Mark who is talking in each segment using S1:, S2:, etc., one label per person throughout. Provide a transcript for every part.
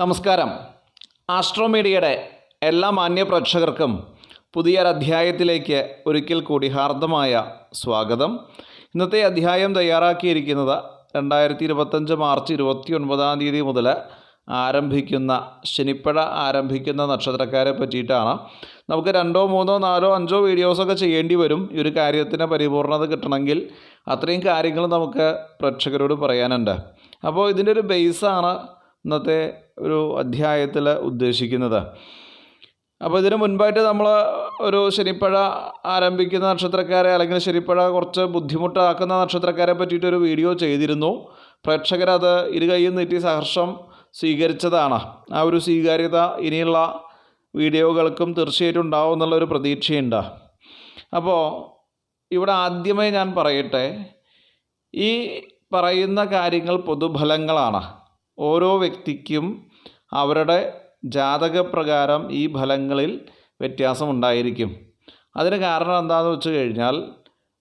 S1: നമസ്കാരം. ആസ്ട്രോമീഡിയയുടെ എല്ലാ മാന്യ പ്രേക്ഷകർക്കും പുതിയൊരധ്യായത്തിലേക്ക് ഒരിക്കൽ കൂടി ഹാർദമായ സ്വാഗതം. ഇന്നത്തെ അധ്യായം തയ്യാറാക്കിയിരിക്കുന്നത് രണ്ടായിരത്തി ഇരുപത്തഞ്ച് മാർച്ച് ഇരുപത്തി ഒൻപതാം തീയതി മുതൽ ആരംഭിക്കുന്ന ശനിപ്പഴ ആരംഭിക്കുന്ന നക്ഷത്രക്കാരെ പറ്റിയിട്ടാണ്. നമുക്ക് രണ്ടോ മൂന്നോ നാലോ അഞ്ചോ വീഡിയോസൊക്കെ ചെയ്യേണ്ടി വരും. ഈ ഒരു കാര്യത്തിന് പരിപൂർണത കിട്ടണമെങ്കിൽ അത്രയും കാര്യങ്ങൾ നമുക്ക് പ്രേക്ഷകരോട് പറയാനുണ്ട്. അപ്പോൾ ഇതിന്റെ ഒരു ബേസാണ് ഇന്നത്തെ ഒരു അധ്യായത്തിൽ ഉദ്ദേശിക്കുന്നത്. അപ്പോൾ ഇതിന് മുൻപായിട്ട് നമ്മൾ ഒരു ശനിപ്പഴ ആരംഭിക്കുന്ന നക്ഷത്രക്കാരെ അല്ലെങ്കിൽ ശനിപ്പഴ കുറച്ച് ബുദ്ധിമുട്ടാക്കുന്ന നക്ഷത്രക്കാരെ പറ്റിയിട്ടൊരു വീഡിയോ ചെയ്തിരുന്നു. പ്രേക്ഷകരത് ഇരു കൈയും നീട്ടി സഹർഷം സ്വീകരിച്ചതാണ്. ആ ഒരു സ്വീകാര്യത ഇനിയുള്ള വീഡിയോകൾക്കും തീർച്ചയായിട്ടും ഉണ്ടാവും എന്നുള്ളൊരു പ്രതീക്ഷയുണ്ട്. അപ്പോൾ ഇവിടെ ആദ്യമേ ഞാൻ പറയട്ടെ ഈ പറയുന്ന കാര്യങ്ങൾ പൊതുഫലങ്ങളാണ്. ഓരോ വ്യക്തിക്കും അവരുടെ ജാതകപ്രകാരം ഈ ഫലങ്ങളിൽ വ്യത്യാസമുണ്ടായിരിക്കും. അതിന് കാരണം എന്താണെന്ന് വെച്ച് കഴിഞ്ഞാൽ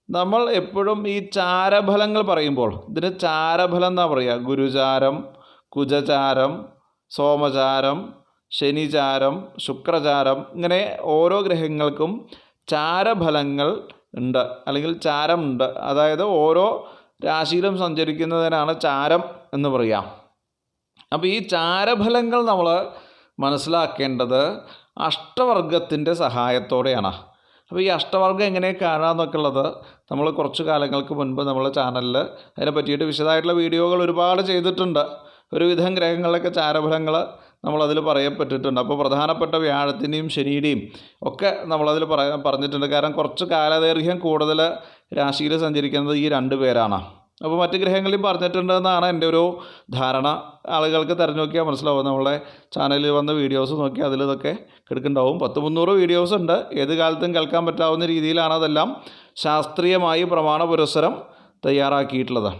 S1: നമ്മൾ എപ്പോഴും ഈ ചാരഫലങ്ങൾ പറയുമ്പോൾ ഇതിന് ചാരഫലം എന്നാ പറയുക ഗുരുചാരം കുജചാരം സോമചാരം ശനിചാരം ശുക്രചാരം ഇങ്ങനെ ഓരോ ഗ്രഹങ്ങൾക്കും ചാരഫലങ്ങൾ ഉണ്ട് അല്ലെങ്കിൽ ചാരമുണ്ട്. അതായത് ഓരോ രാശിയിലും സഞ്ചരിക്കുന്നതിനാണ് ചാരം എന്ന് പറയാം. അപ്പോൾ ഈ ചാരഫലങ്ങൾ നമ്മൾ മനസ്സിലാക്കേണ്ടത് അഷ്ടവർഗത്തിന്റെ സഹായത്തോടെയാണ്. അപ്പോൾ ഈ അഷ്ടവർഗം എങ്ങനെ കാണാമെന്നൊക്കെ ഉള്ളത് നമ്മൾ കുറച്ച് കാലങ്ങൾക്ക് മുൻപ് നമ്മളെ ചാനലിൽ അതിനെ പറ്റിയിട്ട് വിശദമായിട്ടുള്ള വീഡിയോകൾ ഒരുപാട് ചെയ്തിട്ടുണ്ട്. ഒരുവിധം ഗ്രഹങ്ങളിലൊക്കെ ചാരഫലങ്ങൾ നമ്മളതിൽ പറയപ്പെട്ടിട്ടുണ്ട്. അപ്പോൾ പ്രധാനപ്പെട്ട വ്യാഴത്തിന്റെയും ശനിയുടെയും ഒക്കെ നമ്മളതിൽ പറയാൻ പറഞ്ഞിട്ടുണ്ട്. കാരണം കുറച്ച് കാലദൈർഘ്യം കൂടുതൽ രാശിയിൽ സഞ്ചരിക്കുന്നത് ഈ രണ്ട് പേരാണ്. അപ്പോൾ മറ്റ് ഗ്രഹങ്ങളിൽ പറഞ്ഞിട്ടുണ്ടെന്നാണ് എന്റെ ഒരു ധാരണ. ആളുകൾക്ക് തിരഞ്ഞു നോക്കിയാൽ മനസ്സിലാവും. നമ്മളെ ചാനലിൽ വന്ന വീഡിയോസ് നോക്കി അതിൽ ഇതൊക്കെ കിടക്കുന്നുണ്ടാവും. പത്ത് മുന്നൂറ് വീഡിയോസ് ഉണ്ട്. ഏത് കാലത്തും കേൾക്കാൻ പറ്റാവുന്ന രീതിയിലാണ് അതെല്ലാം ശാസ്ത്രീയമായി പ്രമാണ പുരസ്സരം തയ്യാറാക്കിയിട്ടുള്ളത്.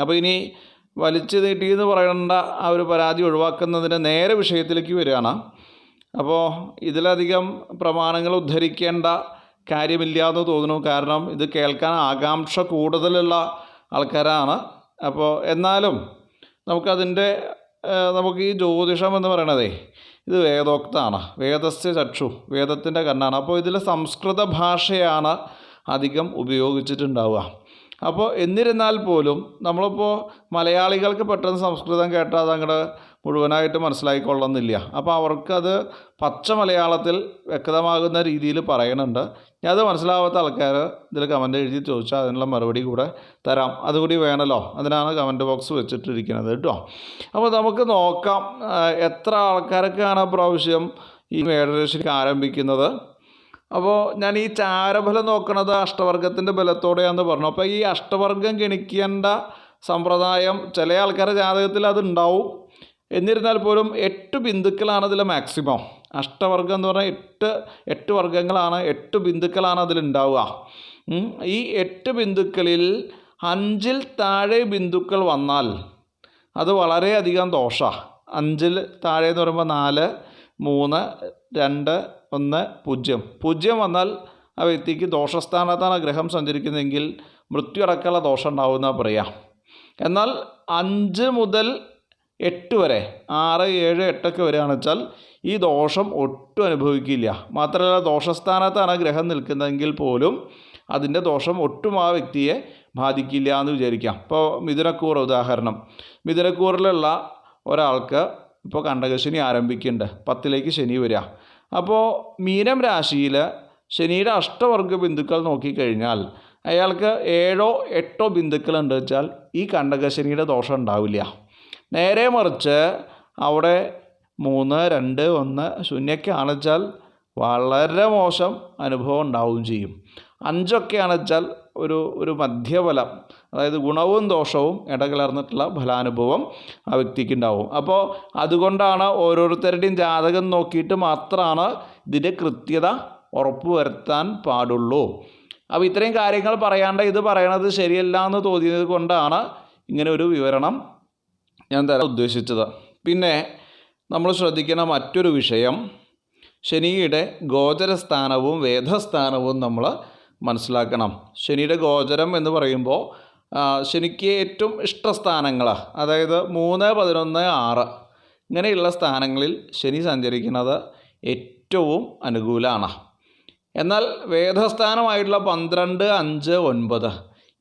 S1: അപ്പോൾ ഇനി വലിച്ചു നീട്ടി എന്ന് പറയേണ്ട ആ ഒരു പരാതി ഒഴിവാക്കുന്നതിന് നേരെ വിഷയത്തിലേക്ക് വരികയാണ്. അപ്പോൾ ഇതിലധികം പ്രമാണങ്ങൾ ഉദ്ധരിക്കേണ്ട കാര്യമില്ല എന്ന് തോന്നുന്നു. കാരണം ഇത് കേൾക്കാൻ ആകാംക്ഷ കൂടുതലുള്ള ആൾക്കാരാണ്. അപ്പോൾ എന്നാലും നമുക്കതിന്റെ നമുക്ക് ഈ ജ്യോതിഷം എന്ന് പറയണതേ ഇത് വേദോക്താണ്. വേദസ്യ ചക്ഷു വേദത്തിന്റെ കണ്ണാണ്. അപ്പോൾ ഇതിൽ സംസ്കൃത ഭാഷയാണ് അധികം ഉപയോഗിച്ചിട്ടുണ്ടാവുക. അപ്പോൾ എന്നിരുന്നാൽ പോലും നമ്മളിപ്പോൾ മലയാളികൾക്ക് പെട്ടെന്ന് സംസ്കൃതം കേട്ടാൽ അതങ്ങോട്ട് മുഴുവനായിട്ട് മനസ്സിലായിക്കൊള്ളുന്നില്ല. അപ്പോൾ അവർക്കത് പച്ച മലയാളത്തിൽ വ്യക്തമാകുന്ന രീതിയിൽ പറയണുണ്ട്. ഞാൻ അത് മനസ്സിലാവാത്ത ആൾക്കാർ ഇതിൽ കമന്റ് എഴുതി ചോദിച്ചാൽ അതിനുള്ള മറുപടി കൂടെ തരാം. അതുകൂടി വേണമല്ലോ. അതിനാണ് കമന്റ് ബോക്സ് വെച്ചിട്ടിരിക്കുന്നത് കേട്ടോ. അപ്പോൾ നമുക്ക് നോക്കാം എത്ര ആൾക്കാരൊക്കെയാണ് പ്രാവശ്യം ഈ മേടരശിക്ക് ആരംഭിക്കുന്നത്. അപ്പോൾ ഞാൻ ഈ ചാരഫലം നോക്കുന്നത് അഷ്ടവർഗത്തിന്റെ ബലത്തോടെയാണെന്ന് പറഞ്ഞു. അപ്പോൾ ഈ അഷ്ടവർഗം ഗണിക്കേണ്ട സമ്പ്രദായം ചില ആൾക്കാരുടെ ജാതകത്തിൽ അതുണ്ടാവും. എന്നിരുന്നാൽ പോലും എട്ട് ബിന്ദുക്കളാണ് അതിൽ മാക്സിമം അഷ്ടവർഗം എന്ന് പറഞ്ഞാൽ എട്ട് എട്ട് വർഗങ്ങളാണ് എട്ട് ബിന്ദുക്കളാണ് അതിലുണ്ടാവുക ഈ എട്ട് ബിന്ദുക്കളിൽ അഞ്ചിൽ താഴെ ബിന്ദുക്കൾ വന്നാൽ അത് വളരെയധികം ദോഷമാണ് അഞ്ചിൽ താഴെ എന്ന് പറയുമ്പോൾ നാല് മൂന്ന് രണ്ട് ഒന്ന് പൂജ്യം. പൂജ്യം വന്നാൽ ആ വ്യക്തിക്ക് ദോഷസ്ഥാനത്താണ് ഗ്രഹം സഞ്ചരിക്കുന്നതെങ്കിൽ മൃത്യു അടക്കമുള്ള ദോഷം ഉണ്ടാവുന്ന പറയാം. എന്നാൽ അഞ്ച് മുതൽ എട്ട് വരെ ആറ് ഏഴ് എട്ടൊക്കെ വരികയാണെന്ന് വെച്ചാൽ ഈ ദോഷം ഒട്ടും അനുഭവിക്കില്ല. മാത്രമല്ല ദോഷസ്ഥാനത്താണ് ഗ്രഹം നിൽക്കുന്നതെങ്കിൽ പോലും അതിന്റെ ദോഷം ഒട്ടും ആ വ്യക്തിയെ ബാധിക്കില്ല എന്ന് വിചാരിക്കാം. ഇപ്പോൾ മിഥുനക്കൂർ ഉദാഹരണം. മിഥുനക്കൂറിലുള്ള ഒരാൾക്ക് ഇപ്പോൾ കണ്ടകശനി ആരംഭിക്കുന്നുണ്ട്. പത്തിലേക്ക് ശനി വരിക. അപ്പോൾ മീനം രാശിയിൽ ശനിയുടെ അഷ്ടവർഗ ബിന്ദുക്കൾ നോക്കിക്കഴിഞ്ഞാൽ അയാൾക്ക് ഏഴോ എട്ടോ ബിന്ദുക്കൾ ഉണ്ട് വെച്ചാൽ ഈ കണ്ടകശനിയുടെ ദോഷം ഉണ്ടാവില്ല. നേരെ മറിച്ച് അവിടെ മൂന്ന് രണ്ട് ഒന്ന് ശൂന്യൊക്കെയാണെന്ന് അണച്ചാൽ വളരെ മോശം അനുഭവം ഉണ്ടാവുകയും ചെയ്യും. അഞ്ചൊക്കെ അണച്ചാൽ ഒരു ഒരു മധ്യഫലം അതായത് ഗുണവും ദോഷവും ഇടകലർന്നിട്ടുള്ള ഫലാനുഭവം ആ വ്യക്തിക്ക് ഉണ്ടാവും. അപ്പോൾ അതുകൊണ്ടാണ് ഓരോരുത്തരുടെയും ജാതകം നോക്കിയിട്ട് മാത്രമാണ് ഇതിന്റെ കൃത്യത ഉറപ്പുവരുത്താൻ പാടുള്ളൂ. അപ്പോൾ ഇത്രയും കാര്യങ്ങൾ പറയാണ്ട് ഇത് പറയണത് ശരിയല്ല എന്ന് തോന്നിയത് കൊണ്ടാണ് ഇങ്ങനെ ഒരു വിവരണം ഞാൻ തരാൻ ഉദ്ദേശിച്ചത്. പിന്നെ നമ്മൾ ശ്രദ്ധിക്കുന്ന മറ്റൊരു വിഷയം ശനിയുടെ ഗോചരസ്ഥാനവും വേദസ്ഥാനവും നമ്മൾ മനസ്സിലാക്കണം. ശനിയുടെ ഗോചരം എന്ന് പറയുമ്പോൾ ശനിക്ക് ഏറ്റവും ഇഷ്ടസ്ഥാനങ്ങൾ അതായത് മൂന്ന് പതിനൊന്ന് ആറ് ഇങ്ങനെയുള്ള സ്ഥാനങ്ങളിൽ ശനി സഞ്ചരിക്കുന്നത് ഏറ്റവും അനുകൂലമാണ് എന്നാൽ വേദസ്ഥാനമായിട്ടുള്ള പന്ത്രണ്ട് അഞ്ച് ഒൻപത്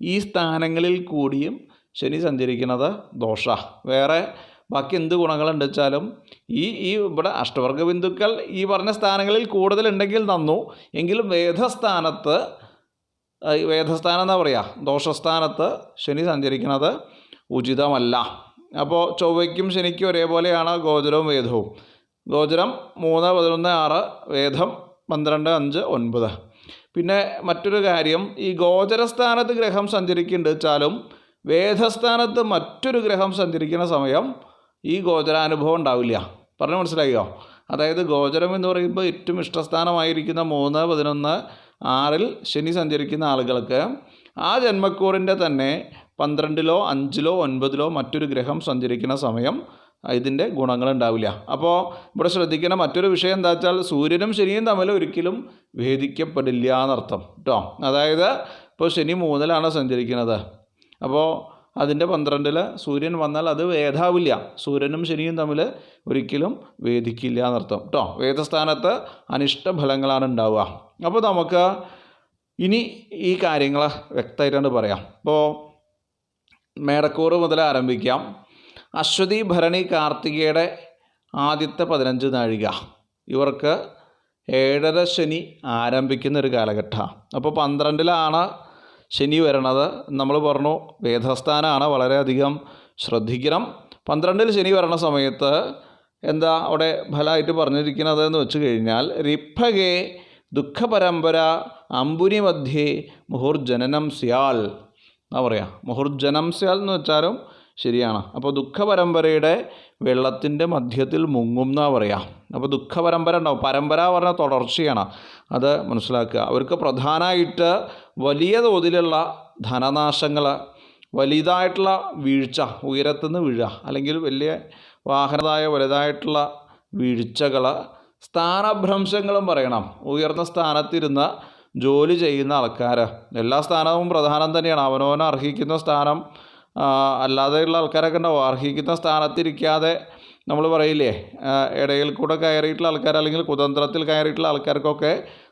S1: ഈ സ്ഥാനങ്ങളിൽ കൂടിയും ശനി സഞ്ചരിക്കുന്നത് ദോഷ. വേറെ ബാക്കി എന്ത് ഗുണങ്ങളുണ്ട് വെച്ചാലും ഈ ഈ ഇവിടെ അഷ്ടവർഗ ബിന്ദുക്കൾ ഈ പറഞ്ഞ സ്ഥാനങ്ങളിൽ കൂടുതലുണ്ടെങ്കിൽ നന്നു എങ്കിലും വേദസ്ഥാനത്ത് വേദസ്ഥാനം എന്താ പറയുക ദോഷസ്ഥാനത്ത് ശനി സഞ്ചരിക്കുന്നത് ഉചിതമല്ല. അപ്പോൾ ചൊവ്വയ്ക്കും ശനിക്കും ഒരേപോലെയാണ് ഗോചരവും വേദവും. ഗോചരം മൂന്ന് പതിനൊന്ന് ആറ് വേദം പന്ത്രണ്ട് അഞ്ച് ഒൻപത്. പിന്നെ മറ്റൊരു കാര്യം ഈ ഗോചരസ്ഥാനത്ത് ഗ്രഹം സഞ്ചരിക്കുന്നുണ്ട് വെച്ചാലും വേദസ്ഥാനത്ത് മറ്റൊരു ഗ്രഹം സഞ്ചരിക്കുന്ന സമയം ഈ ഗോചരാനുഭവം ഉണ്ടാവില്ല. പറഞ്ഞു മനസ്സിലായോ? അതായത് ഗോചരം എന്ന് പറയുമ്പോൾ ഏറ്റവും ഇഷ്ടസ്ഥാനമായിരിക്കുന്ന മൂന്ന് പതിനൊന്ന് ആറിൽ ശനി സഞ്ചരിക്കുന്ന ആളുകൾക്ക് ആ ജന്മക്കൂറിന്റെ തന്നെ പന്ത്രണ്ടിലോ അഞ്ചിലോ ഒൻപതിലോ മറ്റൊരു ഗ്രഹം സഞ്ചരിക്കുന്ന സമയം ഇതിന്റെ ഗുണങ്ങളുണ്ടാവില്ല. അപ്പോൾ ഇവിടെ ശ്രദ്ധിക്കുന്ന മറ്റൊരു വിഷയം എന്താ വെച്ചാൽ സൂര്യനും ശനിയും തമ്മിൽ ഒരിക്കലും ഭേദിക്കപ്പെടില്ല എന്നർത്ഥം. കേട്ടോ? അതായത് ഇപ്പോൾ ശനി മൂന്നിലാണ് സഞ്ചരിക്കുന്നത്. അപ്പോൾ അതിന്റെ പന്ത്രണ്ടിൽ സൂര്യൻ വന്നാൽ അത് വേദാവില്ല. സൂര്യനും ശനിയും തമ്മിൽ ഒരിക്കലും വേദിക്കില്ല എന്നർത്ഥം. കേട്ടോ വേദസ്ഥാനത്ത് അനിഷ്ട ഫലങ്ങളാണ് ഉണ്ടാവുക. അപ്പോൾ നമുക്ക് ഇനി ഈ കാര്യങ്ങൾ വ്യക്തമായിട്ടാണ് പറയാം. അപ്പോൾ മേടക്കൂറ് മുതൽ ആരംഭിക്കാം. അശ്വതി ഭരണി കാർത്തികയുടെ ആദ്യത്തെ പതിനഞ്ച് നാഴിക. ഇവർക്ക് ഏഴര ശനി ആരംഭിക്കുന്ന ഒരു കാലഘട്ടമാണ് അപ്പോൾ പന്ത്രണ്ടിലാണ് ശനി വരണത് നമ്മൾ പറഞ്ഞു വേദസ്ഥാനമാണ് വളരെയധികം ശ്രദ്ധിക്കണം. പന്ത്രണ്ടിൽ ശനി വരണ സമയത്ത് എന്താ അവിടെ ഫലമായിട്ട് പറഞ്ഞിരിക്കുന്നത് എന്ന് വെച്ച് കഴിഞ്ഞാൽ റിപ്പകേ ദുഃഖപരമ്പര അമ്പുനി മധ്യേ മുഹുർജനനം സ്യാൽ എന്നാ പറയുക മുഹുർജനം സ്യാൽ എന്ന് വെച്ചാലും ശരിയാണ്. അപ്പോൾ ദുഃഖപരമ്പരയുടെ വെള്ളത്തിന്റെ മധ്യത്തിൽ മുങ്ങും എന്നാ പറയുക അപ്പോൾ ദുഃഖപരമ്പര ഉണ്ടാവും. പരമ്പര പറഞ്ഞ തുടർച്ചയാണ്. അത് മനസ്സിലാക്കുക. അവർക്ക് പ്രധാനമായിട്ട് വലിയ തോതിലുള്ള ധനനാശങ്ങൾ വലുതായിട്ടുള്ള വീഴ്ച ഉയരത്തുനിന്ന് വീഴുക അല്ലെങ്കിൽ വലിയ വാഹനതായ വലുതായിട്ടുള്ള വീഴ്ചകൾ സ്ഥാനഭ്രംശങ്ങളും പറയണം. ഉയർന്ന സ്ഥാനത്തിരുന്ന ജോലി ചെയ്യുന്ന ആൾക്കാർ എല്ലാ സ്ഥാനവും പ്രധാനം തന്നെയാണ്. അവനവന് അർഹിക്കുന്ന സ്ഥാനം അല്ലാതെയുള്ള ആൾക്കാരൊക്കെ ഉണ്ടാവും. അർഹിക്കുന്ന സ്ഥാനത്തിരിക്കാതെ നമ്മൾ പറയില്ലേ ഇടയിൽ കൂടെ കയറിയിട്ടുള്ള ആൾക്കാർ അല്ലെങ്കിൽ കുതന്ത്രത്തിൽ കയറിയിട്ടുള്ള ആൾക്കാർക്കൊക്കെ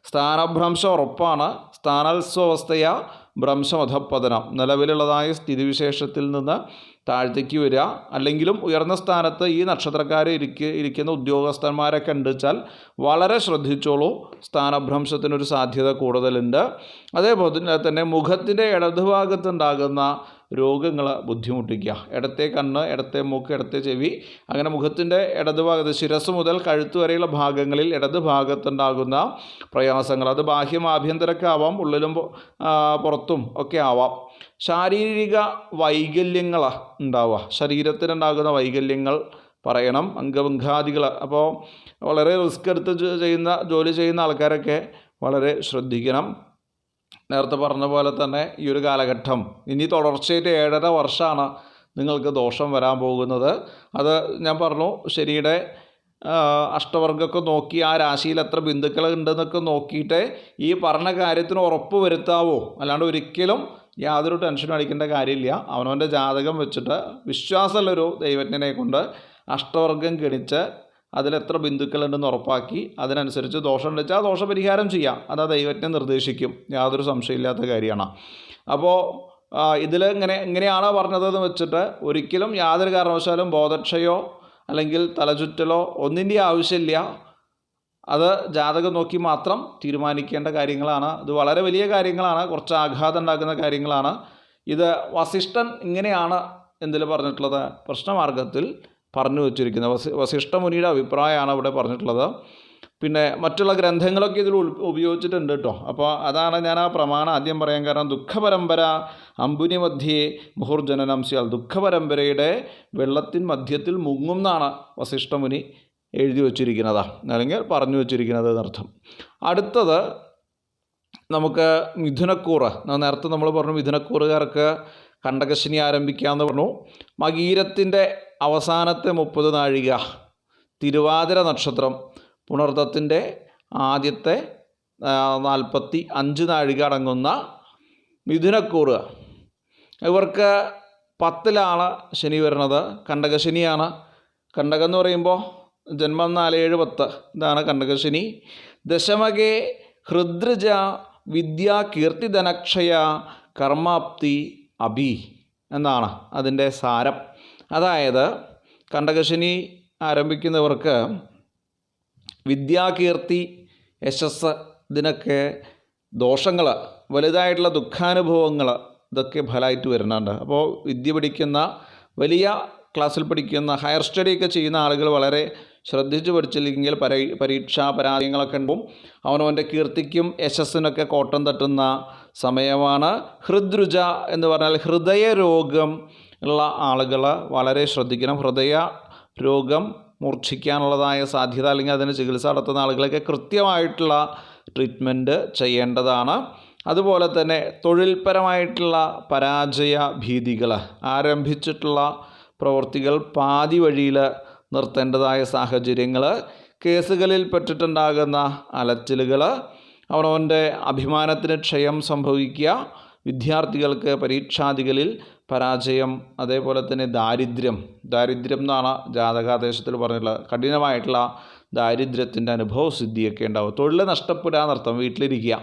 S1: സ്ഥാനഭ്രംശം ഉറപ്പാണ്. സ്ഥാനത്വവസ്ഥയ ഭ്രംശമധപ്പതനം നിലവിലുള്ളതായ സ്ഥിതിവിശേഷത്തിൽ നിന്ന് താഴ്ത്തേക്ക് വരിക. അല്ലെങ്കിലും ഉയർന്ന സ്ഥാനത്ത് ഈ നക്ഷത്രക്കാർ ഇരിക്ക ഇരിക്കുന്ന ഉദ്യോഗസ്ഥന്മാരെ കണ്ടിച്ചാൽ വളരെ ശ്രദ്ധിച്ചോളൂ. സ്ഥാനഭ്രംശത്തിനൊരു സാധ്യത കൂടുതലുണ്ട്. അതേപോലെ തന്നെ മുഖത്തിന്റെ ഇടതുഭാഗത്തുണ്ടാകുന്ന രോഗങ്ങൾ ബുദ്ധിമുട്ടിക്കുക. ഇടത്തെ കണ്ണ് ഇടത്തെ മൂക്ക് ഇടത്തെ ചെവി അങ്ങനെ മുഖത്തിന്റെ ഇടതുഭാഗത്ത് ശിരസ് മുതൽ കഴുത്ത് വരെയുള്ള ഭാഗങ്ങളിൽ ഇടത് ഭാഗത്തുണ്ടാകുന്ന പ്രയാസങ്ങൾ. അത് ബാഹ്യം ആഭ്യന്തരമൊക്കെ ആവാം ഉള്ളിലും പുറത്തും ഒക്കെ ആവാം. ശാരീരിക വൈകല്യങ്ങൾ ഉണ്ടാവുക. ശരീരത്തിനുണ്ടാകുന്ന വൈകല്യങ്ങൾ പറയണം അംഗഭംഗാദികൾ. അപ്പോൾ വളരെ റിസ്ക് എടുത്ത് ചെയ്യുന്ന ജോലി ചെയ്യുന്ന ആൾക്കാരൊക്കെ വളരെ ശ്രദ്ധിക്കണം. നേരത്തെ പറഞ്ഞ പോലെ തന്നെ ഈ ഒരു കാലഘട്ടം. ഇനി തുടർച്ചയായിട്ട് ഏഴര വർഷമാണ് നിങ്ങൾക്ക് ദോഷം വരാൻ പോകുന്നത്. അത് ഞാൻ പറഞ്ഞു ശരിയുടെ അഷ്ടവർഗമൊക്കെ നോക്കി ആ രാശിയിൽ എത്ര ബിന്ദുക്കൾ ഉണ്ടെന്നൊക്കെ നോക്കിയിട്ട് ഈ പറഞ്ഞ കാര്യത്തിന് ഉറപ്പ് വരുത്താവോ. അല്ലാണ്ട് ഒരിക്കലും യാതൊരു ടെൻഷനും അടിക്കേണ്ട കാര്യമില്ല. അവനവന്റെ ജാതകം വെച്ചിട്ട് വിശ്വാസമുള്ളൊരു ദൈവജ്ഞനെ കൊണ്ട് അഷ്ടവർഗം ഗണിച്ച് അതിലെത്ര ബിന്ദുക്കളുണ്ടെന്ന് ഉറപ്പാക്കി അതിനനുസരിച്ച് ദോഷം വെച്ചാൽ ദോഷപരിഹാരം ചെയ്യാം. അത് ആ ദൈവജ്ഞം നിർദ്ദേശിക്കും. യാതൊരു സംശയമില്ലാത്ത കാര്യമാണ്. അപ്പോൾ ഇതിൽ ഇങ്ങനെ ഇങ്ങനെയാണോ പറഞ്ഞതെന്ന് വെച്ചിട്ട് ഒരിക്കലും യാതൊരു കാരണവശാലും ബോധക്ഷയോ അല്ലെങ്കിൽ തലചുറ്റലോ ഒന്നിന്റെ ആവശ്യമില്ല. അത് ജാതകം നോക്കി മാത്രം തീരുമാനിക്കേണ്ട കാര്യങ്ങളാണ്. ഇത് വളരെ വലിയ കാര്യങ്ങളാണ്. കുറച്ച് ആഘാതം ഉണ്ടാക്കുന്ന കാര്യങ്ങളാണ്. ഇത് വസിഷ്ഠൻ ഇങ്ങനെയാണ് എന്തിൽ പറഞ്ഞിട്ടുള്ളത്? പ്രശ്നമാർഗത്തിൽ പറഞ്ഞു വച്ചിരിക്കുന്നത്. വസി വസിഷ്ഠ മുനിയുടെ അഭിപ്രായമാണ് അവിടെ പറഞ്ഞിട്ടുള്ളത്. പിന്നെ മറ്റുള്ള ഗ്രന്ഥങ്ങളൊക്കെ ഇതിൽ ഉപയോഗിച്ചിട്ടുണ്ട് കേട്ടോ. അപ്പോൾ അതാണ് ഞാൻ ആ പ്രമാണം ആദ്യം പറയാൻ കാരണം. ദുഃഖപരമ്പര അമ്പുനി മധ്യേ മുഹുർജനനം സ്യാൽ. ദുഃഖപരമ്പരയുടെ വെള്ളത്തിൻ മധ്യത്തിൽ മുങ്ങുന്നാണ് വസിഷ്ഠമുനി എഴുതി വച്ചിരിക്കുന്നത്. അല്ലെങ്കിൽ പറഞ്ഞു വച്ചിരിക്കുന്നത് എന്നർത്ഥം. അടുത്തത് നമുക്ക് മിഥുനക്കൂറ്. നേരത്തെ നമ്മൾ പറഞ്ഞു മിഥുനക്കൂറുകാർക്ക് കണ്ടകശനി ആരംഭിക്കാമെന്ന് പറഞ്ഞു. മകീരത്തിന്റെ അവസാനത്തെ മുപ്പത് നാഴിക തിരുവാതിര നക്ഷത്രം പുണർത്തത്തിന്റെ ആദ്യത്തെ നാൽപ്പത്തി അഞ്ച് നാഴിക അടങ്ങുന്ന മിഥുനക്കൂറ്. ഇവർക്ക് പത്തിലാണ് ശനി വരുന്നത്. കണ്ടകശനിയാണ്. കണ്ടകം എന്ന് പറയുമ്പോൾ ജന്മം നാല് ഏഴ് പത്ത്. ഇതാണ് കണ്ടകശനി. ദശമകെ ഹൃദ്രജ വിദ്യാ കീർത്തിധനക്ഷയ കർമാപ്തി അഭി എന്നാണ് അതിന്റെ സാരം. അതായത് കണ്ടകശിനി ആരംഭിക്കുന്നവർക്ക് വിദ്യാകീർത്തി യശസ് ഇതിനൊക്കെ ദോഷങ്ങൾ വലുതായിട്ടുള്ള ദുഃഖാനുഭവങ്ങൾ ഇതൊക്കെ ഫലമായിട്ട് വരുന്നുണ്ട്. അപ്പോൾ വിദ്യ പഠിക്കുന്ന വലിയ ക്ലാസ്സിൽ പഠിക്കുന്ന ഹയർ സ്റ്റഡി ഒക്കെ ചെയ്യുന്ന ആളുകൾ വളരെ ശ്രദ്ധിച്ച് പഠിച്ചില്ലെങ്കിൽ പരീ പരീക്ഷാ പരാജയങ്ങളൊക്കെ ഉണ്ടാവും. അവനവന്റെ കീർത്തിക്കും യശസ്സിനൊക്കെ കോട്ടം തട്ടുന്ന സമയമാണ്. ഹൃദ്രുജ എന്ന് പറഞ്ഞാൽ ഹൃദയരോഗം ഉള്ള ആളുകൾ വളരെ ശ്രദ്ധിക്കണം. ഹൃദയ രോഗം മൂർച്ഛിക്കാനുള്ളതായ സാധ്യത അല്ലെങ്കിൽ അതിന് ചികിത്സ നടത്തുന്ന ആളുകളൊക്കെ കൃത്യമായിട്ടുള്ള ട്രീറ്റ്മെന്റ് ചെയ്യേണ്ടതാണ്. അതുപോലെ തന്നെ തൊഴിൽപരമായിട്ടുള്ള പരാജയ ഭീതികൾ ആരംഭിച്ചിട്ടുള്ള പ്രവൃത്തികൾ പാതി വഴിയിൽ നിർത്തേണ്ടതായ സാഹചര്യങ്ങൾ കേസുകളിൽ പെട്ടിട്ടുണ്ടാകുന്ന അലച്ചിലുകൾ അവനവന്റെ അഭിമാനത്തിന് ക്ഷയം സംഭവിക്കുക. വിദ്യാർത്ഥികൾക്ക് പരീക്ഷാദികളിൽ പരാജയം അതേപോലെ തന്നെ ദാരിദ്ര്യം. ദാരിദ്ര്യം എന്നാണ് ജാതകാദേശത്തിൽ പറഞ്ഞിട്ടുള്ളത് കഠിനമായിട്ടുള്ള ദാരിദ്ര്യത്തിന്റെ അനുഭവ സിദ്ധിയൊക്കെ ഉണ്ടാവും തൊഴിൽ നഷ്ടപ്പെടുക എന്നർത്ഥം വീട്ടിലിരിക്കുക.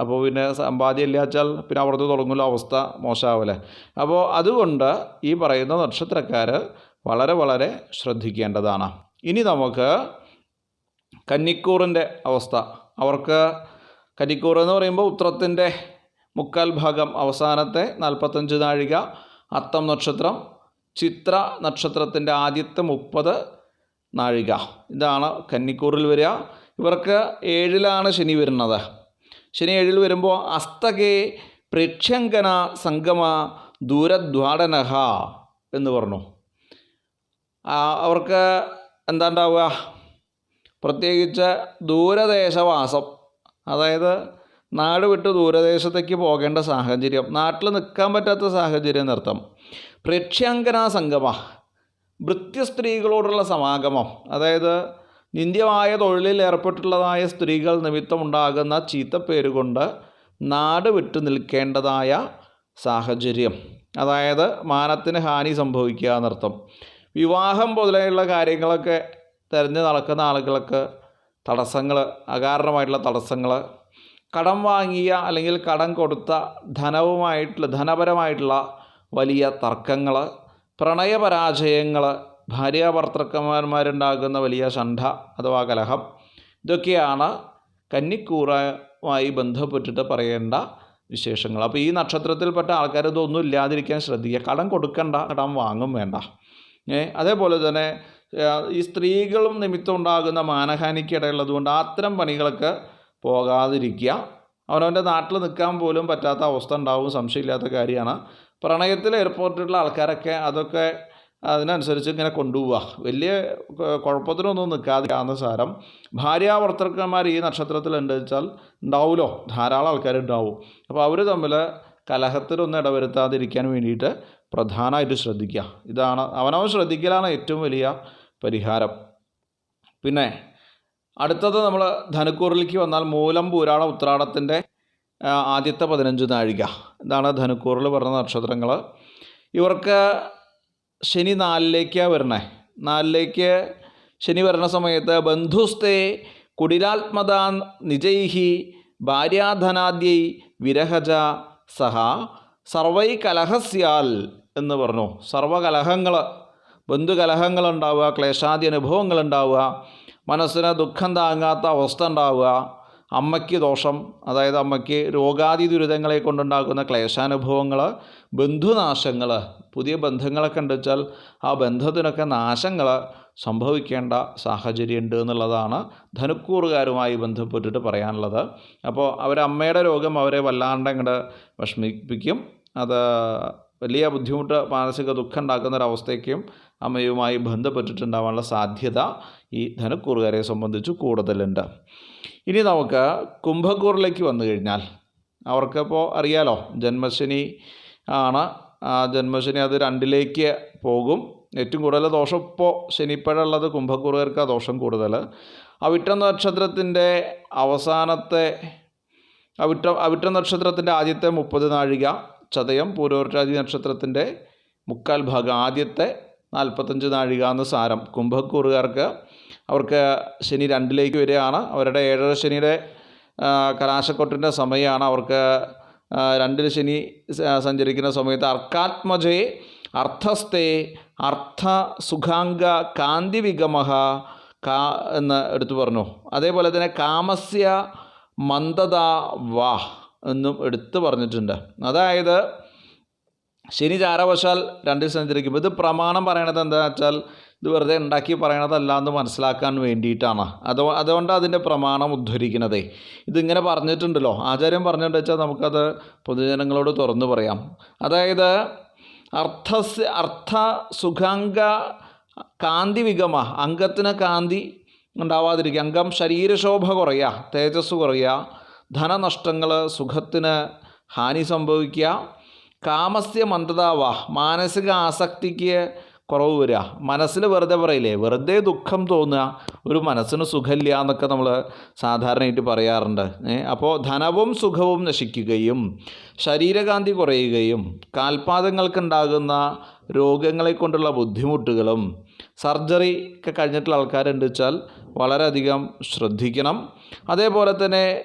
S1: അപ്പോൾ പിന്നെ സമ്പാദ്യം ഇല്ലാച്ചാൽ പിന്നെ അവിടുത്തെ തുടങ്ങുന്ന അവസ്ഥ മോശമാവല്ലേ? അപ്പോൾ അതുകൊണ്ട് ഈ പറയുന്ന നക്ഷത്രക്കാർ വളരെ വളരെ ശ്രദ്ധിക്കേണ്ടതാണ്. ഇനി നമുക്ക് കന്നിക്കൂറിന്റെ അവസ്ഥ. അവർക്ക് കന്നിക്കൂർ എന്ന് പറയുമ്പോൾ ഉത്രത്തിന്റെ മുക്കാൽ ഭാഗം അവസാനത്തെ നാൽപ്പത്തഞ്ച് നാഴിക അത്തം നക്ഷത്രം ചിത്ര നക്ഷത്രത്തിന്റെ ആദ്യത്തെ മുപ്പത് നാഴിക. ഇതാണ് കന്നിക്കൂറിൽ വരിക. ഇവർക്ക് ഏഴിലാണ് ശനി വരുന്നത്. ശനി ഏഴിൽ വരുമ്പോൾ അസ്തകെ പ്രേക്ഷ്യങ്കന സംഗമ ദൂരദ്വാടനഹ എന്ന് പറഞ്ഞു. അവർക്ക് എന്താണ്ടാവുക? പ്രത്യേകിച്ച് ദൂരദേശവാസം അതായത് നാട് വിട്ട് ദൂരദേശത്തേക്ക് പോകേണ്ട സാഹചര്യം നാട്ടിൽ നിൽക്കാൻ പറ്റാത്ത സാഹചര്യം നൃത്തം പ്രക്ഷ്യാങ്കനാ സംഗമ സ്ത്രീകളോടുള്ള സമാഗമം അതായത് നിന്ദ്യമായ തൊഴിലിൽ ഏർപ്പെട്ടുള്ളതായ സ്ത്രീകൾ നിമിത്തമുണ്ടാകുന്ന ചീത്തപ്പേര് കൊണ്ട് നാട് വിട്ടു നിൽക്കേണ്ടതായ സാഹചര്യം. അതായത് മാനത്തിന് ഹാനി സംഭവിക്കുക എന്നർത്ഥം. വിവാഹം മുതലായുള്ള കാര്യങ്ങളൊക്കെ തിരഞ്ഞു നടക്കുന്ന ആളുകൾക്ക് തടസ്സങ്ങൾ അകാരണമായിട്ടുള്ള തടസ്സങ്ങൾ കടം വാങ്ങിയ അല്ലെങ്കിൽ കടം കൊടുത്ത ധനവുമായിട്ടുള്ള ധനപരമായിട്ടുള്ള വലിയ തർക്കങ്ങൾ പ്രണയപരാജയങ്ങൾ ഭാര്യാഭർത്തൃക്കന്മാരുണ്ടാകുന്ന വലിയ ഷണ്ഠ അഥവാ കലഹം ഇതൊക്കെയാണ് കന്നിക്കൂറുമായി ബന്ധപ്പെട്ടിട്ട് പറയേണ്ട വിശേഷങ്ങൾ. അപ്പോൾ ഈ നക്ഷത്രത്തിൽപ്പെട്ട ആൾക്കാർ ഇതൊന്നും ഇല്ലാതിരിക്കാൻ ശ്രദ്ധിക്കുക. കടം കൊടുക്കണ്ട കടം വാങ്ങും വേണ്ട. ഏ അതേപോലെ തന്നെ ഈ സ്ത്രീകളും നിമിത്തം ഉണ്ടാകുന്ന മാനഹാനിക്ക് ഇടയുള്ളതുകൊണ്ട് അത്തരം പണികൾക്ക് പോകാതിരിക്കുക. അവനവന്റെ നാട്ടിൽ നിൽക്കാൻ പോലും പറ്റാത്ത അവസ്ഥ ഉണ്ടാവും സംശയമില്ലാത്ത കാര്യമാണ്. പ്രണയത്തിൽ ഏർപ്പെട്ടിട്ടുള്ള ആൾക്കാരൊക്കെ അതൊക്കെ അതിനനുസരിച്ച് ഇങ്ങനെ കൊണ്ടുപോവുക. വലിയ കുഴപ്പത്തിനൊന്നും നിൽക്കാതിരിക്കാവുന്ന സാരം. ഭാര്യാവർത്തകന്മാർ ഈ നക്ഷത്രത്തിലുണ്ട് വെച്ചാൽ ഉണ്ടാവുമല്ലോ. ധാരാളം ആൾക്കാരുണ്ടാവും. അപ്പോൾ അവർ തമ്മിൽ കലഹത്തിലൊന്നും ഇടവരുത്താതിരിക്കാൻ വേണ്ടിയിട്ട് പ്രധാനമായിട്ട് ശ്രദ്ധിക്കുക. ഇതാണ് അവനവൻ ശ്രദ്ധിക്കലാണ് ഏറ്റവും വലിയ പരിഹാരം. പിന്നെ അടുത്തത് നമ്മൾ ധനുക്കൂറിലേക്ക് വന്നാൽ മൂലം പൂരാട ഉത്രാടത്തിന്റെ ആദ്യത്തെ പതിനഞ്ച് നാഴിക. ഇതാണ് ധനുക്കൂറിൽ പറഞ്ഞ നക്ഷത്രങ്ങൾ. ഇവർക്ക് ശനി നാലിലേക്കാണ് വരണേ. നാലിലേക്ക് ശനി വരണ സമയത്ത് ബന്ധുസ്തേ കുടിലാത്മതാ നിജൈഹി ഭാര്യാധനാദ്യൈ വിരഹജ സഹ സർവൈ കലഹസ്യാൽ എന്ന് പറഞ്ഞു. സർവകലഹങ്ങൾ ബന്ധുകലഹങ്ങളുണ്ടാവുക ക്ലേശാദി അനുഭവങ്ങളുണ്ടാവുക മനസ്സിന് ദുഃഖം താങ്ങാത്ത അവസ്ഥ ഉണ്ടാവുക അമ്മയ്ക്ക് ദോഷം അതായത് അമ്മയ്ക്ക് രോഗാദി ദുരിതങ്ങളെ കൊണ്ടുണ്ടാകുന്ന ക്ലേശാനുഭവങ്ങൾ ബന്ധുനാശങ്ങൾ പുതിയ ബന്ധങ്ങളൊക്കെ ഉണ്ട് വെച്ചാൽ ആ ബന്ധത്തിനൊക്കെ നാശങ്ങൾ സംഭവിക്കേണ്ട സാഹചര്യം ഉണ്ട് എന്നുള്ളതാണ് ധനുക്കൂറുകാരുമായി ബന്ധപ്പെട്ടിട്ട് പറയാനുള്ളത്. അപ്പോൾ അവരമ്മയുടെ രോഗം അവരെ വല്ലാണ്ടങ്ങട് വിഷമിപ്പിക്കും. അത് വലിയ ബുദ്ധിമുട്ട് മാനസിക ദുഃഖം ഉണ്ടാക്കുന്ന ഒരവസ്ഥയ്ക്കും അമ്മയുമായി ബന്ധപ്പെട്ടിട്ടുണ്ടാവാനുള്ള സാധ്യത ഈ ധനുക്കൂറുകാരെ സംബന്ധിച്ച് കൂടുതലുണ്ട്. ഇനി നമുക്ക് കുംഭക്കൂറിലേക്ക് വന്നു കഴിഞ്ഞാൽ അവർക്കിപ്പോൾ അറിയാലോ ജന്മശനി ആണ്. ആ ജന്മശനി അത് രണ്ടിലേക്ക് പോകും. ഏറ്റവും കൂടുതൽ ദോഷം ഇപ്പോൾ ശനിപ്പഴുള്ളത് കുംഭക്കൂറുകാർക്ക് ആ ദോഷം കൂടുതൽ. അവിട്ട നക്ഷത്രത്തിന്റെ അവസാനത്തെ അവിട്ട അവിട്ട നക്ഷത്രത്തിന്റെ ആദ്യത്തെ മുപ്പത് നാഴിക ചതയം പൂരോർജാതി നക്ഷത്രത്തിന്റെ മുക്കാൽ ഭാഗം ആദ്യത്തെ നാൽപ്പത്തഞ്ച് നാഴിക എന്ന് സാരം. കുംഭക്കൂറുകാർക്ക് അവർക്ക് ശനി രണ്ടിലേക്ക് വരികയാണ്. അവരുടെ ഏഴര ശനിയുടെ കലാശക്കൊട്ടിന്റെ സമയമാണ് അവർക്ക് രണ്ടിൽ ശനി സഞ്ചരിക്കുന്ന സമയത്ത് അർക്കാത്മജയെ അർത്ഥസ്ഥേ അർത്ഥ സുഖാംഗ കാന്തി വിഗമഹ കാ എന്ന് എടുത്തു പറഞ്ഞു. അതേപോലെ തന്നെ കാമസ്യ മന്ദത വാ. എന്നും എടുത്തു പറഞ്ഞിട്ടുണ്ട്. അതായത് ശനി ചാരവശാൽ രണ്ടിൽ സഞ്ചരിക്കുമ്പോൾ ഇത് പ്രമാണം പറയണത് എന്താണെന്ന് വെച്ചാൽ ഇത് വെറുതെ ഉണ്ടാക്കി പറയണതല്ല എന്ന് മനസ്സിലാക്കാൻ വേണ്ടിയിട്ടാണ്. അതോ അതുകൊണ്ട് അതിന്റെ പ്രമാണം ഉദ്ധരിക്കുന്നതേ ഇതിങ്ങനെ പറഞ്ഞിട്ടുണ്ടല്ലോ. ആചാര്യം പറഞ്ഞിട്ട് വെച്ചാൽ നമുക്കത് പൊതുജനങ്ങളോട് തുറന്നു പറയാം. അതായത് അർത്ഥസ് അർത്ഥ സുഖാംഗ കാന്തി വിഗമ. അംഗത്തിന് കാന്തി ഉണ്ടാവാതിരിക്കുക. അംഗം ശരീരശോഭ കുറയുക തേജസ് കുറയുക ധനനഷ്ടങ്ങൾ സുഖത്തിന് ഹാനി സംഭവിക്കുക. കാമസ്യ മന്ദതാവ മാനസിക ആസക്തിക്ക് കുറവ് വരിക. മനസ്സിൽ വെറുതെ പറയില്ലേ വെറുതെ ദുഃഖം തോന്നുക ഒരു മനസ്സിന് സുഖമില്ല എന്നൊക്കെ നമ്മൾ സാധാരണയായിട്ട് പറയാറുണ്ട്. അപ്പോൾ ധനവും സുഖവും നശിക്കുകയും ശരീരകാന്തി കുറയുകയും കാൽപാദങ്ങൾക്കുണ്ടാകുന്ന രോഗങ്ങളെ കൊണ്ടുള്ള ബുദ്ധിമുട്ടുകളും സർജറി ഒക്കെ കഴിഞ്ഞിട്ടുള്ള ആൾക്കാരുണ്ട് വെച്ചാൽ വളരെയധികം ശ്രദ്ധിക്കണം. അതേപോലെ തന്നെ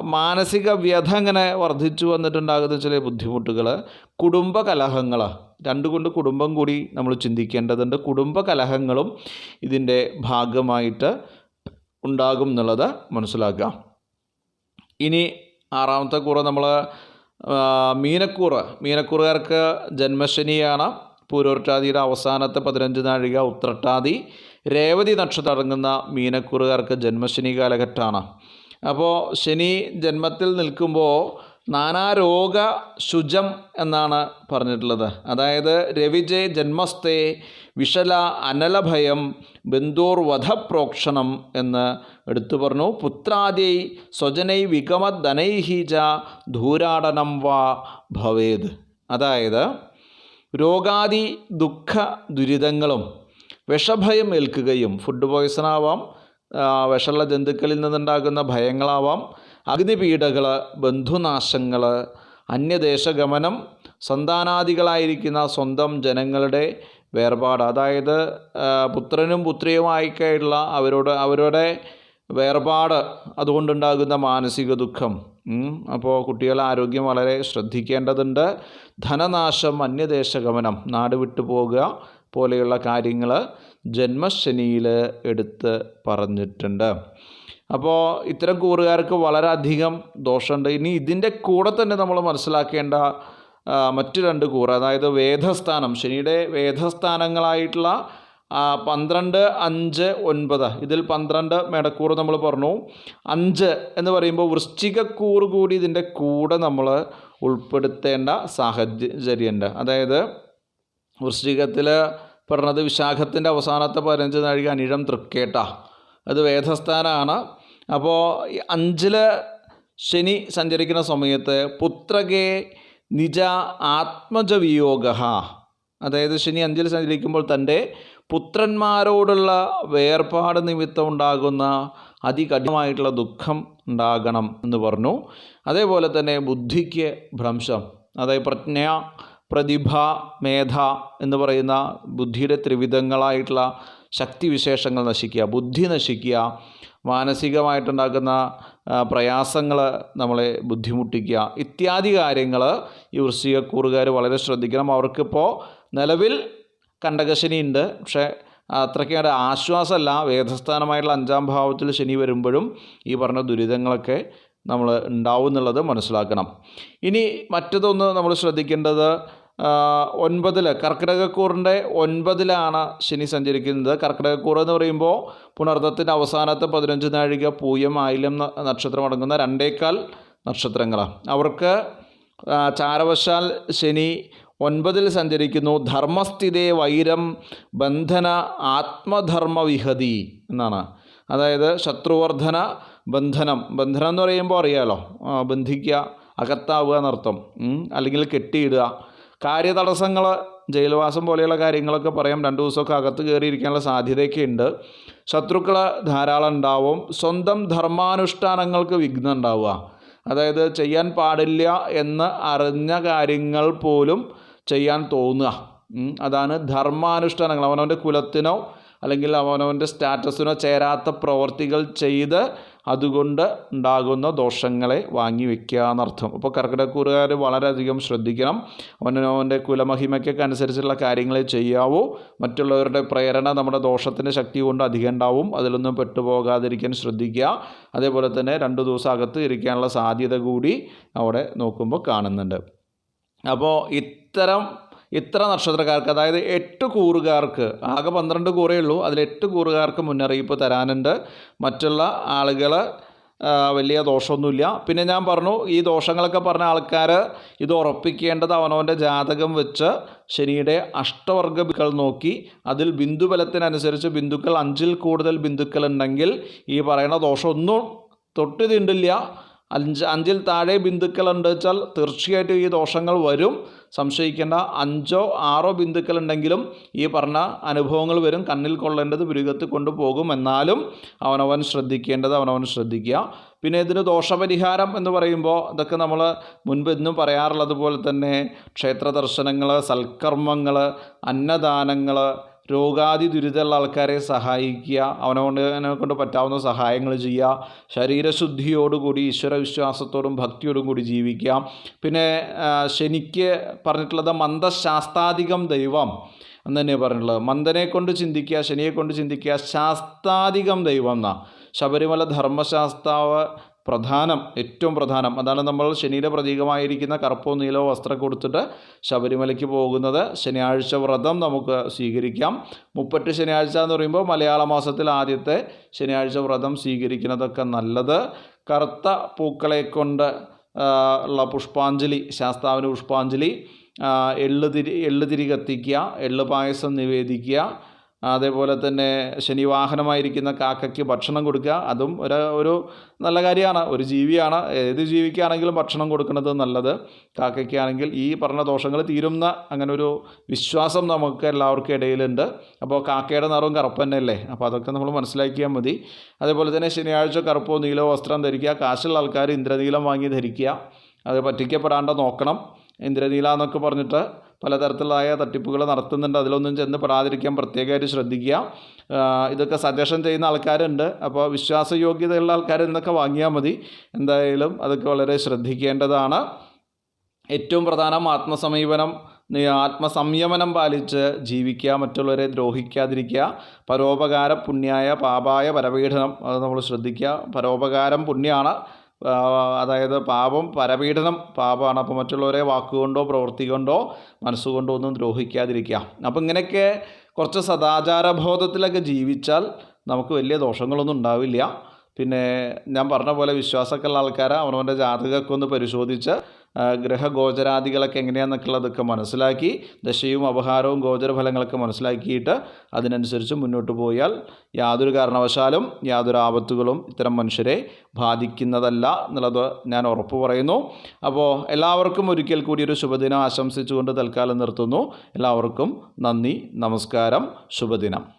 S1: മാനസിക വ്യഥ ഇങ്ങനെ വർദ്ധിച്ചു വന്നിട്ടുണ്ടാകുന്ന ചില ബുദ്ധിമുട്ടുകൾ കുടുംബ കലഹങ്ങൾ രണ്ടുകൊണ്ട് കുടുംബം കൂടി നമ്മൾ ചിന്തിക്കേണ്ടതുണ്ട്. കുടുംബ കലഹങ്ങളും ഇതിന്റെ ഭാഗമായിട്ട് ഉണ്ടാകും എന്നുള്ളത് മനസ്സിലാക്കുക. ഇനി ആറാമത്തെ കൂറ നമ്മൾ മീനക്കൂറ്. മീനക്കൂറുകാർക്ക് ജന്മശനിയാണ്. പൂരോട്ടാതിയുടെ അവസാനത്തെ പതിനഞ്ച് നാഴിക ഉത്രട്ടാതി. രേവതി നക്ഷത്രം അടങ്ങുന്ന മീനക്കൂറുകാർക്ക് ജന്മശനി കാലഘട്ടമാണ്. അപ്പോൾ ശനി ജന്മത്തിൽ നിൽക്കുമ്പോൾ നാനാരോഗ ശുചം എന്നാണ് പറഞ്ഞിട്ടുള്ളത്. അതായത് രവിജെ ജന്മസ്ഥേ വിഷല അനലഭയം ബന്ധോർവധപ്രോക്ഷണം എന്ന് എടുത്തു പറഞ്ഞു. പുത്രാദി സ്വജനൈ വിഗമധനൈഹി ച ധൂരാടനം വാ ഭവേത്. അതായത് രോഗാദി ദുഃഖ ദുരിതങ്ങളും വിഷഭയം ഏൽക്കുകയും ഫുഡ് പോയ്സൺ ആവാം വിഷമുള്ള ജന്തുക്കളിൽ നിന്നുണ്ടാകുന്ന ഭയങ്ങളാവാം. അഗ്നിപീഠകൾ ബന്ധുനാശങ്ങൾ അന്യദേശഗമനം സന്താനാദികളായിരിക്കുന്ന സ്വന്തം ജനങ്ങളുടെ വേർപാട്. അതായത് പുത്രനും പുത്രിയുമായിക്കുള്ള അവരോട് അവരുടെ വേർപാട് അതുകൊണ്ടുണ്ടാകുന്ന മാനസിക ദുഃഖം. അപ്പോൾ കുട്ടികളുടെ ആരോഗ്യം വളരെ ശ്രദ്ധിക്കേണ്ടതുണ്ട്. ധനനാശം അന്യദേശഗമനം നാട് വിട്ടു പോകുക പോലെയുള്ള കാര്യങ്ങൾ ജന്മശനിയിൽ എടുത്ത് പറഞ്ഞിട്ടുണ്ട്. അപ്പോൾ ഇത്തരം കൂറുകാർക്ക് വളരെയധികം ദോഷമുണ്ട്. ഇനി ഇതിന്റെ കൂടെ തന്നെ നമ്മൾ മനസ്സിലാക്കേണ്ട മറ്റു രണ്ട് കൂറ് അതായത് വേദസ്ഥാനം ശനിയുടെ വേദസ്ഥാനങ്ങളായിട്ടുള്ള പന്ത്രണ്ട് അഞ്ച് ഒൻപത് ഇതിൽ പന്ത്രണ്ട് മേടക്കൂറ് നമ്മൾ പറഞ്ഞു. അഞ്ച് എന്ന് പറയുമ്പോൾ വൃശ്ചികക്കൂറ് കൂടി ഇതിന്റെ കൂടെ നമ്മൾ ഉൾപ്പെടുത്തേണ്ട സാഹചര്യമുണ്ട് അതായത് വൃശ്ചികത്തിൽ പറഞ്ഞത് വിശാഖത്തിന്റെ അവസാനത്തെ പതിനഞ്ച് നാഴിക അനിഴം തൃക്കേട്ട. അത് വേദസ്ഥാനാണ്. അപ്പോൾ അഞ്ചിൽ ശനി സഞ്ചരിക്കുന്ന സമയത്ത് പുത്രകെ നിജ ആത്മജവിയോഗ അതായത് ശനി അഞ്ചിൽ സഞ്ചരിക്കുമ്പോൾ തന്റെ പുത്രന്മാരോടുള്ള വേർപാട് നിമിത്തം ഉണ്ടാകുന്ന അതികഠിനമായിട്ടുള്ള ദുഃഖം ഉണ്ടാകണം എന്ന് പറഞ്ഞു. അതേപോലെ തന്നെ ബുദ്ധിക്ക് ഭ്രംശം. അതായത് പ്രജ്ഞ പ്രതിഭ മേധ എന്ന് പറയുന്ന ബുദ്ധിയുടെ ത്രിവിധങ്ങളായിട്ടുള്ള ശക്തിവിശേഷങ്ങൾ നശിക്കുക ബുദ്ധി നശിക്കുക മാനസികമായിട്ടുണ്ടാക്കുന്ന പ്രയാസങ്ങൾ നമ്മളെ ബുദ്ധിമുട്ടിക്കുക ഇത്യാദി കാര്യങ്ങൾ ഈ വൃശ്ചികക്കൂറുകാർ വളരെ ശ്രദ്ധിക്കണം. അവർക്കിപ്പോൾ നിലവിൽ കണ്ടകശനി ഉണ്ട് പക്ഷേ അത്രയ്ക്ക് ആശ്വാസമല്ല. വേദസ്ഥാനമായിട്ടുള്ള അഞ്ചാം ഭാവത്തിൽ ശനി വരുമ്പോഴും ഈ പറഞ്ഞ ദുരിതങ്ങളൊക്കെ നമ്മൾ ഉണ്ടാവും എന്നുള്ളത് മനസ്സിലാക്കണം. ഇനി മറ്റതൊന്ന് നമ്മൾ ശ്രദ്ധിക്കേണ്ടത് ഒൻപതിൽ കർക്കിടകക്കൂറിന്റെ ഒൻപതിലാണ് ശനി സഞ്ചരിക്കുന്നത്. കർക്കിടകക്കൂർ എന്ന് പറയുമ്പോൾ പുണർദത്തിന്റെ അവസാനത്തെ പതിനഞ്ച് നാഴിക പൂയം ആയിലം നക്ഷത്രം അടങ്ങുന്ന രണ്ടേക്കാൽ നക്ഷത്രങ്ങളാണ്. അവർക്ക് ചാരവശാൽ ശനി ഒൻപതിൽ സഞ്ചരിക്കുന്നു. ധർമ്മസ്ഥിതേ വൈരം ബന്ധന ആത്മധർമ്മ വിഹതി എന്നാണ്. അതായത് ശത്രുവർദ്ധന ബന്ധനം. ബന്ധനം എന്ന് പറയുമ്പോൾ അറിയാലോ ബന്ധിക്കുക അകത്താവുക എന്നർത്ഥം അല്ലെങ്കിൽ കെട്ടിയിടുക. കാര്യതടസ്സങ്ങൾ ജയിൽവാസം പോലെയുള്ള കാര്യങ്ങളൊക്കെ പറയാം. രണ്ട് ദിവസമൊക്കെ അകത്ത് കയറിയിരിക്കാനുള്ള സാധ്യതയൊക്കെ ഉണ്ട്. ശത്രുക്കൾ ധാരാളം ഉണ്ടാവും. സ്വന്തം ധർമാനുഷ്ഠാനങ്ങൾക്ക് വിഘ്നം ഉണ്ടാവുക. അതായത് ചെയ്യാൻ പാടില്ല എന്ന് അറിഞ്ഞ കാര്യങ്ങൾ പോലും ചെയ്യാൻ തോന്നുക. അതാണ് ധർമാനുഷ്ഠാനങ്ങൾ. അവനവന്റെ കുലത്തിനോ അല്ലെങ്കിൽ അവനവന്റെ സ്റ്റാറ്റസിനോ ചേരാത്ത പ്രവർത്തികൾ ചെയ്ത് അതുകൊണ്ട് ഉണ്ടാകുന്ന ദോഷങ്ങളെ വാങ്ങി വയ്ക്കുക എന്നർത്ഥം അപ്പോൾ കർക്കിടക്കൂറുകാർ വളരെയധികം ശ്രദ്ധിക്കണം. അവനവന്റെ കുലമഹിമയ്ക്കൊക്കെ അനുസരിച്ചുള്ള കാര്യങ്ങളെ ചെയ്യാവൂ. മറ്റുള്ളവരുടെ പ്രേരണ നമ്മുടെ ദോഷത്തിന്റെ ശക്തി കൊണ്ട് അധികം ഉണ്ടാവും. അതിലൊന്നും പെട്ടുപോകാതിരിക്കാൻ ശ്രദ്ധിക്കുക. അതേപോലെ തന്നെ രണ്ട് ദിവസം അകത്ത് ഇരിക്കാനുള്ള സാധ്യത കൂടി അവിടെ നോക്കുമ്പോൾ കാണുന്നുണ്ട്. അപ്പോൾ ഇത്തരം ഇത്ര നക്ഷത്രക്കാർക്ക് അതായത് എട്ട് കൂറുകാർക്ക് ആകെ പന്ത്രണ്ട് കൂറേ ഉള്ളൂ. അതിൽ എട്ട് കൂറുകാർക്ക് മുന്നറിയിപ്പ് തരാനുണ്ട്. മറ്റുള്ള ആളുകൾ വലിയ ദോഷമൊന്നുമില്ല. പിന്നെ ഞാൻ പറഞ്ഞു ഈ ദോഷങ്ങളൊക്കെ പറഞ്ഞ ആൾക്കാർ ഇത് ഉറപ്പിക്കേണ്ടത് അവനവന്റെ ജാതകം വെച്ച് ശനിയുടെ അഷ്ടവർഗ നോക്കി. അതിൽ ബിന്ദുബലത്തിനനുസരിച്ച് ബിന്ദുക്കൾ അഞ്ചിൽ കൂടുതൽ ബിന്ദുക്കൾ ഉണ്ടെങ്കിൽ ഈ പറയുന്ന ദോഷമൊന്നും തൊട്ട് തീണ്ടില്ല. അഞ്ച് അഞ്ചിൽ താഴെ ബിന്ദുക്കളുണ്ട് വെച്ചാൽ തീർച്ചയായിട്ടും ഈ ദോഷങ്ങൾ വരും. സംശയിക്കേണ്ട അഞ്ചോ ആറോ ബിന്ദുക്കൾ ഉണ്ടെങ്കിലും ഈ പറഞ്ഞ അനുഭവങ്ങൾ വരും. കണ്ണിൽ കൊള്ളേണ്ടത് പുരുകത്ത് കൊണ്ടുപോകും. എന്നാലും അവനവൻ ശ്രദ്ധിക്കേണ്ടത് അവനവൻ ശ്രദ്ധിക്കുക. പിന്നെ ഇതിന് ദോഷപരിഹാരം എന്ന് പറയുമ്പോൾ ഇതൊക്കെ നമ്മൾ മുൻപ് ഇന്നും പറയാറുള്ളത് പോലെ തന്നെ ക്ഷേത്ര ദർശനങ്ങൾ സൽക്കർമ്മങ്ങൾ അന്നദാനങ്ങൾ രോഗാദി ദുരിതമുള്ള ആൾക്കാരെ സഹായിക്കുക അവനോട് അവനെ കൊണ്ട് പറ്റാവുന്ന സഹായങ്ങൾ ചെയ്യുക ശരീരശുദ്ധിയോടുകൂടി ഈശ്വര വിശ്വാസത്തോടും ഭക്തിയോടും കൂടി ജീവിക്കുക. പിന്നെ ശനിക്ക് പറഞ്ഞിട്ടുള്ളത് മന്ദശാസ്താധികം ദൈവം എന്ന് തന്നെ പറഞ്ഞിട്ടുള്ളത്. മന്ദനെ കൊണ്ട് ചിന്തിക്കുക ശനിയെ കൊണ്ട് ചിന്തിക്കുക ശാസ്താധികം ദൈവം എന്നാണ് ശബരിമല ധർമ്മശാസ്താവ് പ്രധാനം ഏറ്റവും പ്രധാനം. അതാണ് നമ്മൾ ശനിയുടെ പ്രതീകമായിരിക്കുന്ന കറുപ്പോ നീലോ വസ്ത്രം കൊടുത്തിട്ട് ശബരിമലയ്ക്ക് പോകുന്നത്. ശനിയാഴ്ച വ്രതം നമുക്ക് സ്വീകരിക്കാം. മുപ്പട്ട് ശനിയാഴ്ച എന്ന് പറയുമ്പോൾ മലയാള മാസത്തിൽ ആദ്യത്തെ ശനിയാഴ്ച വ്രതം സ്വീകരിക്കുന്നതൊക്കെ നല്ലത്. കറുത്ത പൂക്കളെ കൊണ്ട് ഉള്ള പുഷ്പാഞ്ജലി ശാസ്താവിന് പുഷ്പാഞ്ജലി എള്ളുതിരി എള്ള് തിരി എള്ള് തിരി കത്തിക്കുക എള്ള് പായസം നിവേദിക്കുക അതേപോലെ തന്നെ ശനിവാഹനമായിരിക്കുന്ന കാക്കയ്ക്ക് ഭക്ഷണം കൊടുക്കുക. അതും ഒരു ഒരു നല്ല കാര്യമാണ്. ഒരു ജീവിയാണ്. ഏത് ജീവിക്കാണെങ്കിലും ഭക്ഷണം കൊടുക്കുന്നത് നല്ലത്. കാക്കയ്ക്കാണെങ്കിൽ ഈ പറഞ്ഞ ദോഷങ്ങൾ തീരുന്ന അങ്ങനെ ഒരു വിശ്വാസം നമുക്ക് എല്ലാവർക്കും ഇടയിലുണ്ട്. അപ്പോൾ കാക്കയുടെ നിറവും കറുപ്പ് തന്നെയല്ലേ? അപ്പോൾ അതൊക്കെ നമ്മൾ മനസ്സിലാക്കിയാൽ മതി. അതേപോലെ തന്നെ ശനിയാഴ്ച കറുപ്പോ നീലോ വസ്ത്രം ധരിക്കുക. കാശുള്ള ആൾക്കാർ ഇന്ദ്രനീലം വാങ്ങി ധരിക്കുക. അത് പറ്റിക്കപ്പെടാണ്ട് നോക്കണം. ഇന്ദ്രനീല എന്നൊക്കെ പറഞ്ഞിട്ട് പലതരത്തിലായ തട്ടിപ്പുകൾ നടത്തുന്നുണ്ട്. അതിലൊന്നും ചെന്ന് പെടാതിരിക്കാൻ പ്രത്യേകമായിട്ട് ശ്രദ്ധിക്കുക. ഇതൊക്കെ സജഷൻ ചെയ്യുന്ന ആൾക്കാരുണ്ട്. അപ്പോൾ വിശ്വാസയോഗ്യതയുള്ള ആൾക്കാർ എന്നൊക്കെ വാങ്ങിയാൽ മതി. എന്തായാലും അതൊക്കെ വളരെ ശ്രദ്ധിക്കേണ്ടതാണ്. ഏറ്റവും പ്രധാനം ആത്മസമീപനം ആത്മസംയമനം പാലിച്ച് ജീവിക്കുക മറ്റുള്ളവരെ ദ്രോഹിക്കാതിരിക്കുക. പരോപകാര പുണ്യായ പാപായ പരപീഠനം അത് നമ്മൾ ശ്രദ്ധിക്കുക. പരോപകാരം പുണ്യമാണ് അതായത് പാപം പരപീഡനം പാപമാണ്. അപ്പോൾ മറ്റുള്ളവരെ വാക്കുകൊണ്ടോ പ്രവൃത്തി കൊണ്ടോ മനസ്സുകൊണ്ടോ ഒന്നും ദ്രോഹിക്കാതിരിക്കുക. അപ്പോൾ ഇങ്ങനെയൊക്കെ കുറച്ച് സദാചാരബോധത്തിലൊക്കെ ജീവിച്ചാൽ നമുക്ക് വലിയ ദോഷങ്ങളൊന്നും ഉണ്ടാവില്ല. പിന്നെ ഞാൻ പറഞ്ഞ പോലെ വിശ്വാസമൊക്കെ ഉള്ള ആൾക്കാരെ. അവനവന്റെ ജാതകമൊക്കെ ഒന്ന് പരിശോധിച്ച് ഗ്രഹഗോചരാദികളൊക്കെ എങ്ങനെയാണെന്നൊക്കെയുള്ളതൊക്കെ മനസ്സിലാക്കി ദശയും അപഹാരവും ഗോചരഫലങ്ങളൊക്കെ മനസ്സിലാക്കിയിട്ട് അതിനനുസരിച്ച് മുന്നോട്ട് പോയാൽ യാതൊരു കാരണവശാലും യാതൊരു ആപത്തുകളും ഇത്തരം മനുഷ്യരെ ബാധിക്കുന്നതല്ല എന്നുള്ളത് ഞാൻ ഉറപ്പ് പറയുന്നു. അപ്പോൾ എല്ലാവർക്കും ഒരിക്കൽ കൂടി ഒരു ശുഭദിനം ആശംസിച്ചുകൊണ്ട് തൽക്കാലം നിർത്തുന്നു. എല്ലാവർക്കും നന്ദി നമസ്കാരം ശുഭദിനം.